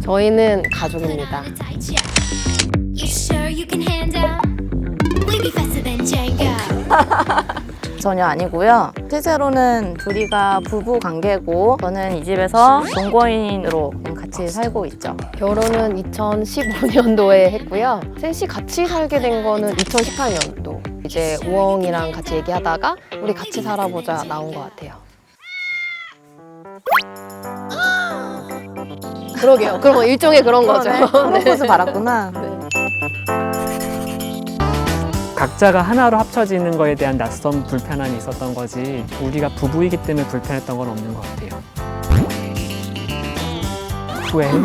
저희는 가족입니다. 전혀 아니고요. 실제로는 둘이가 부부 관계고 저는 이 집에서 동거인으로 같이 살고 있죠. 결혼은 2015년도에 했고요. 셋이 같이 살게 된 거는 2018년도. 이제 우엉이랑 같이 얘기하다가 우리 같이 살아보자 나온 것 같아요. 그러게요. 그럼 일종의 그런 거죠. 그러네. 프로포즈 받았구나. 각자가 하나로 합쳐지는 거에 대한 낯선 불편함이 있었던 거지 우리가 부부이기 때문에 불편했던 건 없는 것 같아요. 후회.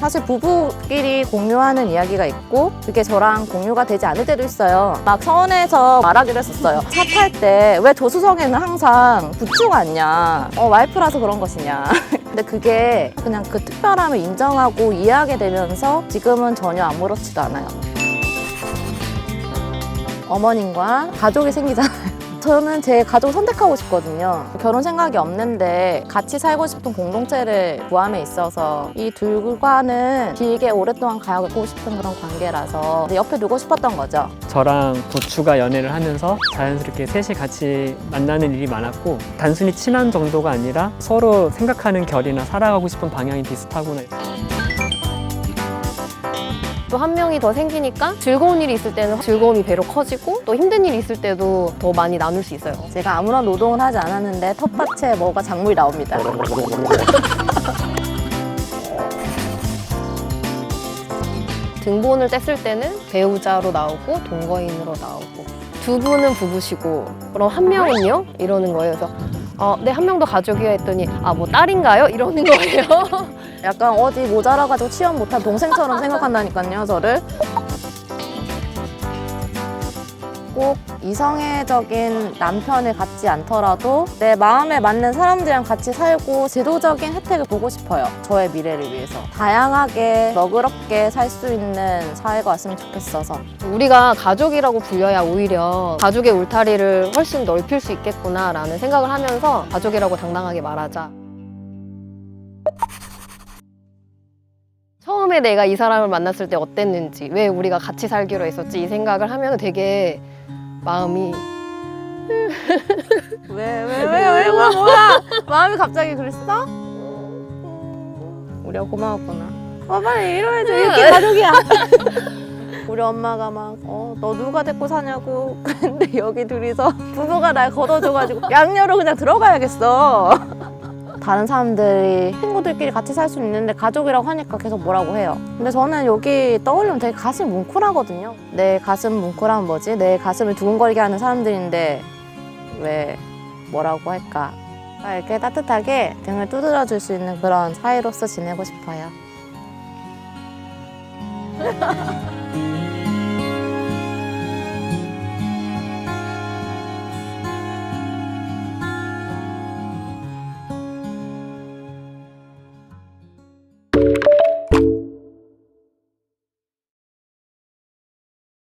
사실 부부끼리 공유하는 이야기가 있고 그게 저랑 공유가 되지 않을 때도 있어요. 막 서원에서 말하기로 했었어요. 차 탈 때 왜 조수석에는 항상 부추가 않냐. 어, 와이프라서 그런 것이냐. 근데 그게 그냥 그 특별함을 인정하고 이해하게 되면서 지금은 전혀 아무렇지도 않아요. 어머님과 가족이 생기잖아요. 저는 제 가족을 선택하고 싶거든요. 결혼 생각이 없는데 같이 살고 싶은 공동체를 구함에 있어서 이 둘과는 길게 오랫동안 가고 싶은 그런 관계라서 옆에 두고 싶었던 거죠. 저랑 부추가 연애를 하면서 자연스럽게 셋이 같이 만나는 일이 많았고 단순히 친한 정도가 아니라 서로 생각하는 결이나 살아가고 싶은 방향이 비슷하구나. 또 한 명이 더 생기니까 즐거운 일이 있을 때는 즐거움이 배로 커지고 또 힘든 일이 있을 때도 더 많이 나눌 수 있어요. 제가 아무런 노동을 하지 않았는데 텃밭에 뭐가 작물이 나옵니다. 등본을 뗐을 때는 배우자로 나오고 동거인으로 나오고 두 분은 부부시고 그럼 한 명은요? 이러는 거예요. 그래서 어, 네, 한 명도 가족이요 했더니 아, 뭐 딸인가요? 이러는 거예요. 약간 어디 모자라가지고 취업 못한 동생처럼 생각한다니까요, 저를. 꼭 이성애적인 남편을 갖지 않더라도 내 마음에 맞는 사람들이랑 같이 살고 제도적인 혜택을 보고 싶어요. 저의 미래를 위해서. 다양하게 너그럽게 살 수 있는 사회가 왔으면 좋겠어서. 우리가 가족이라고 불려야 오히려 가족의 울타리를 훨씬 넓힐 수 있겠구나라는 생각을 하면서 가족이라고 당당하게 말하자. 처음에 내가 이 사람을 만났을 때 어땠는지, 왜 우리가 같이 살기로 했었지 이 생각을 하면 되게 마음이 왜, 왜, 왜, 왜, 뭐야, 뭐야? 마음이 갑자기 그랬어? 우리가 고마웠구나. 어, 빨리 이러야지. 이렇게 가족이야. 우리 엄마가 막, 어, 너 누가 데리고 사냐고. 근데 여기 둘이서 부부가 날 걷어줘가지고 양녀로 그냥 들어가야겠어. 다른 사람들이 친구들끼리 같이 살 수 있는데 가족이라고 하니까 계속 뭐라고 해요. 근데 저는 여기 떠올리면 되게 가슴이 뭉클하거든요. 내 가슴 뭉클하면 뭐지? 내 가슴을 두근거리게 하는 사람들인데 왜 뭐라고 할까? 아, 이렇게 따뜻하게 등을 두드려 줄 수 있는 그런 사이로서 지내고 싶어요.